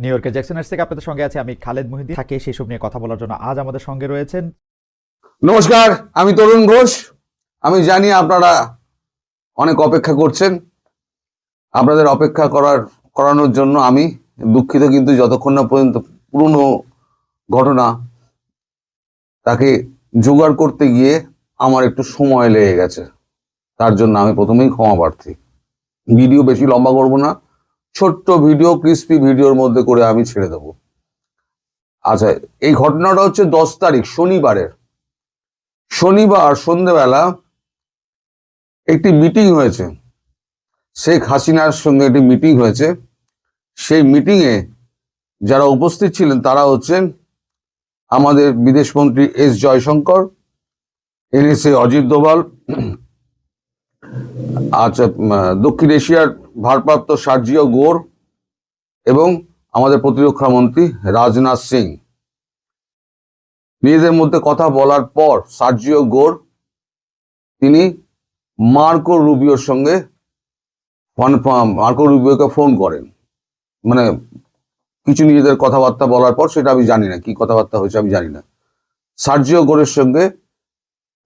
New ইয়র্কের জ্যাকসনের থেকে আপনাদের সঙ্গে আছে আমি খালেদ মহিদ্দিন। থাকে সেসব নিয়ে কথা বলার জন্য আজ আমাদের সঙ্গে রয়েছেন নমস্কার, আমি তরুণ ঘোষ। আমি জানি আপনারা অনেক অপেক্ষা করছেন। আপনাদের অপেক্ষা করার, করানোর জন্য আমি দুঃখিত, কিন্তু যতক্ষণ না পর্যন্ত পুরনো ঘটনা তাকে জোগাড় করতে গিয়ে আমার একটু সময় লেগে গেছে, তার জন্য আমি প্রথমেই ক্ষমা প্রার্থী। ভিডিও বেশি লম্বা করব না ছোট্ট ভিডিও ক্রিস্পি ভিডিওর মধ্যে করে আমি ছেড়ে দেবো। আচ্ছা এই ঘটনাটা হচ্ছে দশ তারিখ, শনিবারের। শনিবার সন্ধেবেলা একটি মিটিং হয়েছে। শেখ হাসিনার সঙ্গে একটি মিটিং হয়েছে। সেই মিটিংয়ে যারা উপস্থিত ছিলেন, তারা হচ্ছেন আমাদের বিদেশমন্ত্রী এস জয়শঙ্কর এনএসএ অজিত দোভাল আচ্ছা দক্ষিণ এশিয়ার ভারপ্রাপ্ত সার্জিও গোর এবং আমাদের প্রতিরক্ষা মন্ত্রী রাজনাথ সিং। নিজেদের মধ্যে কথা বলার পর সার্জিও গোর, তিনি মার্কো রুবিওর সঙ্গে মার্কো রুবিওকে ফোন করেন। মানে কিছু নিজেদের কথাবার্তা বলার পর সেটা আমি জানি না, কি কথাবার্তা হয়েছে আমি জানি না। সার্জিও গোরের সঙ্গে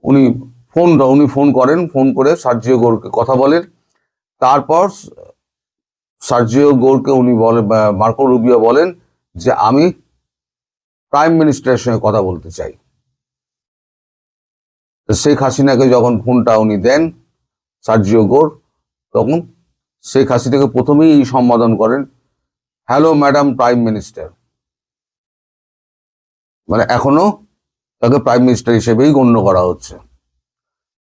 উনি ফোন উনি ফোন করেন, ফোন করে সার্জিও গোরকে কথা বলেন। তারপর সার্জিও গোরকে উনি বলে মার্কো রুবিও বলেন যে, আমি প্রাইম মিনিস্টারের সঙ্গে কথা বলতে চাই। শেখ হাসিনাকে যখন ফোনটা উনি দেন, সার্জিও গোর তখন শেখ হাসিনাকে প্রথমেই এই সম্বোধন করেন, হ্যালো ম্যাডাম প্রাইম মিনিস্টার। মানে এখনও তাকে প্রাইম মিনিস্টার হিসেবেই গণ্য করা হচ্ছে।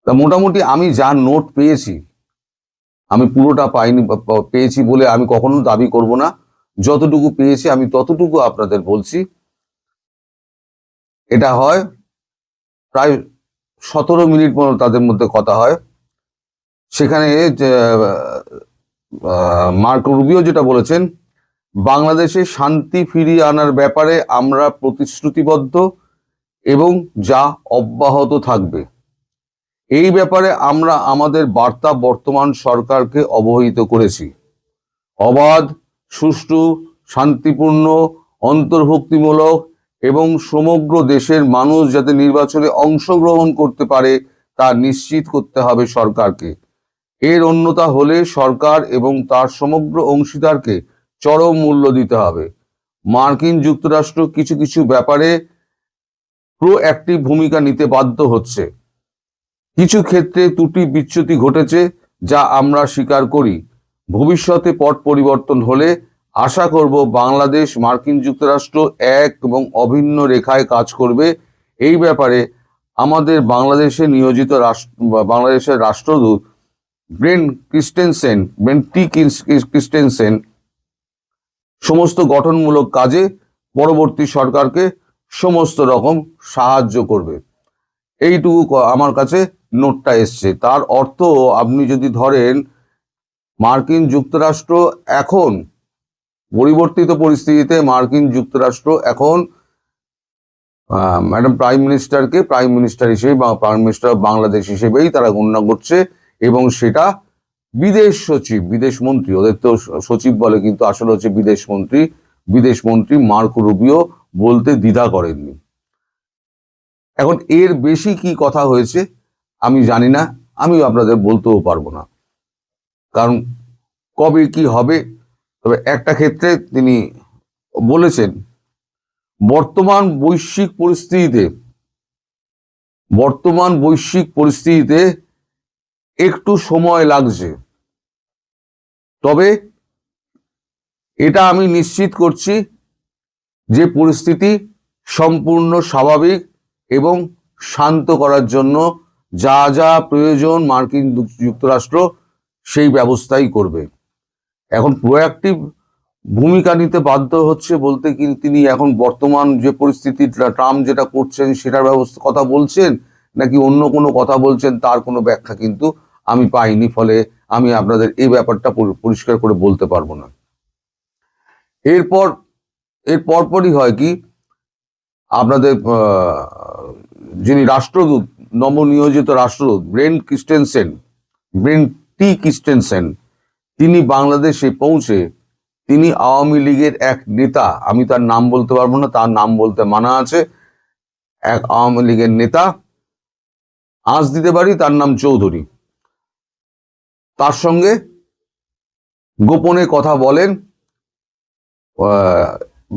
তা মোটামুটি আমি যা নোট পেয়েছি আমি পুরোটা পাইনি পেয়েছি বলে আমি কখনো দাবি করব না। যতটুকু পেয়েছি, আমি ততটুকু আপনাদের বলছি। এটা হয়, প্রায় সতেরো মিনিট মতো তাদের মধ্যে কথা হয়। সেখানে মার্ক রুবিও যেটা বলেছেন, বাংলাদেশে শান্তি ফিরিয়ে আনার ব্যাপারে আমরা প্রতিশ্রুতিবদ্ধ এবং যা অব্যাহত থাকবে। এই ব্যাপারে আমরা আমাদের বার্তা বর্তমান সরকারকে অবহিত করেছি। অবাধ, সুষ্ঠু, শান্তিপূর্ণ, অন্তর্ভুক্তিমূলক এবং সমগ্র দেশের মানুষ যাতে নির্বাচনে অংশগ্রহণ করতে পারে তা নিশ্চিত করতে হবে সরকারকে। এর অন্যতা হলে সরকার এবং তার সমগ্র অংশীদারকে চরম মূল্য দিতে হবে। মার্কিন যুক্তরাষ্ট্র কিছু কিছু ব্যাপারে প্রোঅ্যাক্টিভ ভূমিকা নিতে বাধ্য হচ্ছে। ক্ষেত্রে ত্রুটি বিচ্যুতি ঘটেছে যা আমরা স্বীকার করি। ভবিষ্যতে পট পরিবর্তন হলে আশা করব বাংলাদেশ, মার্কিন যুক্তরাষ্ট্র এক এবং অভিন্ন রেখায় কাজ করবে। এই ব্যাপারে আমাদের বাংলাদেশে নিয়োজিত রাষ্ট্র বাংলাদেশের রাষ্ট্রদূত Brent Christensen, Brent T Chris- Christensen সমস্ত গঠনমূলক কাজে পরবর্তী সরকারকে সমস্ত রকম সাহায্য করবে। এইটুকু আমার কাছে নোটটা এসছে। তার অর্থ আপনি যদি ধরেন মার্কিন যুক্তরাষ্ট্র এখন পরিবর্তিত পরিস্থিতিতে মার্কিন যুক্তরাষ্ট্র এখন ম্যাডাম প্রাইম মিনিস্টারকে প্রাইম মিনিস্টার হিসেবে বা প্রাইম মিনিস্টার বাংলাদেশ হিসেবেই তারা গণ্য করছে এবং সেটা বিদেশ সচিব, বিদেশ মন্ত্রী, ওদের তো সচিব বলে কিন্তু আসলে হচ্ছে বিদেশ মন্ত্রী বিদেশ মন্ত্রী মার্কো রুবিও বলতে দ্বিধা করেননি। এখন এর বেশি কি কথা হয়েছে? আমি জানি না আমি আপনাদের বলতেও পারব না। কারণ কবে কি হবে, তবে একটা ক্ষেত্রে তিনি বলেছেন, বর্তমান বৈশ্বিক পরিস্থিতিতে, বর্তমান বৈশ্বিক পরিস্থিতিতে একটু সময় লাগছে। তবে এটা আমি নিশ্চিত করছি যে পরিস্থিতি সম্পূর্ণ স্বাভাবিক এবং শান্ত করার জন্য যা যা প্রয়োজন মার্কিন যুক- যুক্তরাষ্ট্র, সেই ব্যবস্থাই করবে। এখন প্রোঅ্যাক্টিভ ভূমিকা নিতে বাধ্য হচ্ছে বলতে কি তিনি এখন বর্তমান যে পরিস্থিতি ট্রা- ট্রাম্প যেটা করছেন সেটার ব্যবস্থা কথা বলছেন, নাকি অন্য কোনো কথা বলছেন তার কোনো ব্যাখ্যা কিন্তু আমি পাইনি, ফলে আমি আপনাদের এই ব্যাপারটা পরিষ্কার করে বলতে পারব না। এরপর, এর পরপরই হয় কি, আপনাদের যিনি রাষ্ট্রদূত নবনিয়োজিত রাষ্ট্রদূত Brent Christensen, Brent T Christensen, তিনি বাংলাদেশে পৌঁছে তিনি আওয়ামী লীগের এক নেতা। আমি তার নাম বলতে পারব না, তার নাম বলতে মানা আছে। এক আওয়ামী লীগের নেতা। আজ দিতে পারি, তার নাম চৌধুরী। তার সঙ্গে গোপনে কথা বলেন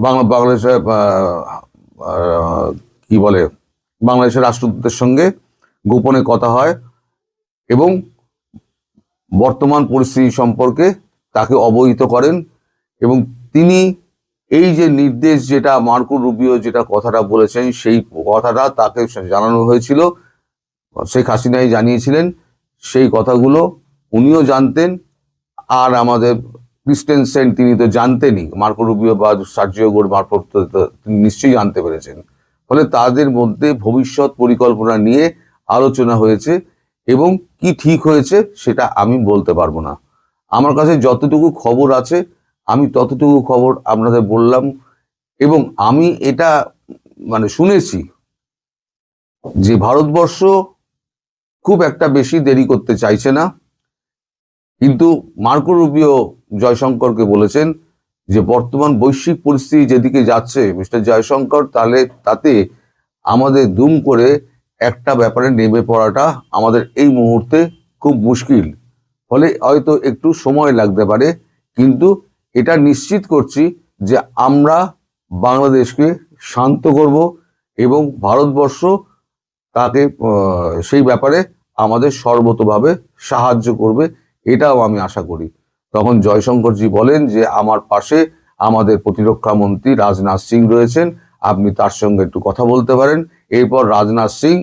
বাংলা, বাংলাদেশের কি বলে, বাংলাদেশের রাষ্ট্রদূতের সঙ্গে গোপনে কথা হয় এবং বর্তমান পরিস্থিতি সম্পর্কে তাকে অবহিত করেন এবং তিনি এই যে নির্দেশ যেটা মার্কো রুবিও যেটা কথাটা বলেছেন, সেই কথাটা তাকে জানানো হয়েছিল। শেখ হাসিনাই জানিয়েছিলেন সেই কথাগুলো, উনিও জানতেন আর আমাদের ক্রিস্টেনসেন তিনি তো জানতেনই, মার্কো রুবিও বা সার্জিও গোর মারফত তিনি নিশ্চয়ই জানতে পেরেছেন। ফলে তাদের মধ্যে ভবিষ্যৎ পরিকল্পনা নিয়ে আলোচনা হয়েছে এবং কি ঠিক হয়েছে সেটা আমি বলতে পারব না। আমার কাছে যতটুকু খবর আছে, আমি ততটুকু খবর আপনাদের বললাম এবং আমি এটা মানে শুনেছি যে ভারতবর্ষ খুব একটা বেশি দেরি করতে চাইছে না। কিন্তু মার্কো রুবিও জয়শঙ্করকে বলেছেন যে বর্তমান বৈশ্বিক পরিস্থিতি যেদিকে যাচ্ছে, মিস্টার জয়শঙ্কর তাহলে তাতে আমাদের দুম করে একটা ব্যাপারে নেমে পড়াটা আমাদের এই মুহূর্তে খুব মুশকিল। ফলে হয়তো একটু সময় লাগতে পারে, কিন্তু এটা নিশ্চিত করছি যে আমরা বাংলাদেশকে শান্ত করব এবং ভারতবর্ষ তাকে সেই ব্যাপারে আমাদের সর্বতভাবে সাহায্য করবে, এটাও আমি আশা করি। তখন জয়শঙ্করজি বলেন যে, আমার পাশে আমাদের প্রতিরক্ষা মন্ত্রী রাজনাথ সিং রয়েছেন, আপনি তার সঙ্গে একটু কথা বলতে পারেন। এরপর রাজনাথ সিং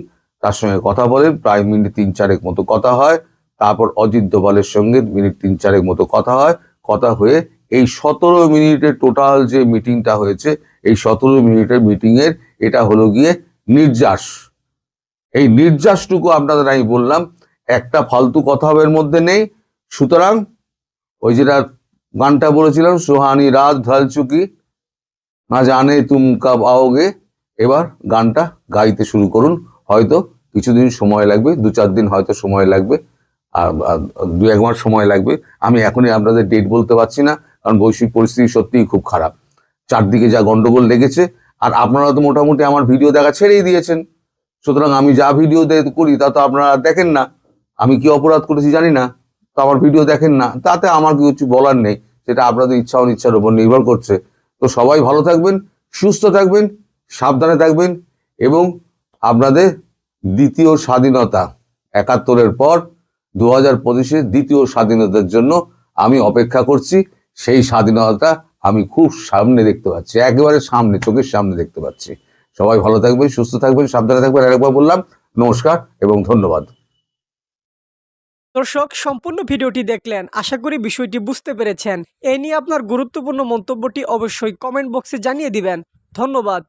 তার সঙ্গে কথা বলেন, প্রায় মিনিট তিন চারেক মতো কথা হয়। তারপর অজিত দোভালের সঙ্গে মিনিট তিন চারেক মতো কথা হয়। কথা হয়ে এই সতেরো মিনিটের টোটাল যে মিটিংটা হয়েছে, এই সতেরো মিনিটের মিটিংয়ের এটা হলো গিয়ে নির্যাস। এই নির্যাসটুকু আপনাদের আমি বললাম, একটা ফালতু কথা এর মধ্যে নেই। সুতরাং ওই যেটা গানটা বলেছিলাম, সোহানি রাজ ঢাল চুকি, না জানে তুম কাব আওগে এবার গানটা গাইতে শুরু করুন। হয়তো কিছুদিন সময় লাগবে দু চার দিন হয়তো সময় লাগবে, আর দু এক মাস সময় লাগবে। আমি এখনই আপনাদের ডেট বলতে পারছি না, কারণ বৈশ্বিক পরিস্থিতি সত্যিই খুব খারাপ। চারদিকে যা গন্ডগোল লেগেছে, আর আপনারা তো মোটামুটি আমার ভিডিও দেখা ছেড়েই দিয়েছেন। সুতরাং আমি যা ভিডিও করি তা তো আপনারা দেখেন না। আমি কি অপরাধ করেছি জানি না, তো আমার ভিডিও দেখেন না। তাতে আমার কিছু বলার নেই, সেটা আপনাদের ইচ্ছা অনিচ্ছার উপর নির্ভর করছে। তো সবাই ভালো থাকবেন, সুস্থ থাকবেন। সাবধানে থাকবেন এবং আপনাদের দ্বিতীয় স্বাধীনতা একাত্তরের পর দু হাজার পঁচিশে দ্বিতীয় স্বাধীনতার জন্য আমি অপেক্ষা করছি। সেই স্বাধীনতা আমি খুব সামনে দেখতে পাচ্ছি, একেবারে সামনে, চোখের সামনে দেখতে পাচ্ছি। সবাই ভালো থাকবেন, সুস্থ থাকবেন, সাবধানে থাকবেন। আরেকবার বললাম, নমস্কার এবং ধন্যবাদ। দর্শক, সম্পূর্ণ ভিডিওটি দেখলেন, আশা করি বিষয়টি বুঝতে পেরেছেন। এ নিয়ে আপনার গুরুত্বপূর্ণ মন্তব্যটি অবশ্যই কমেন্ট বক্সে জানিয়ে দিবেন। ধন্যবাদ।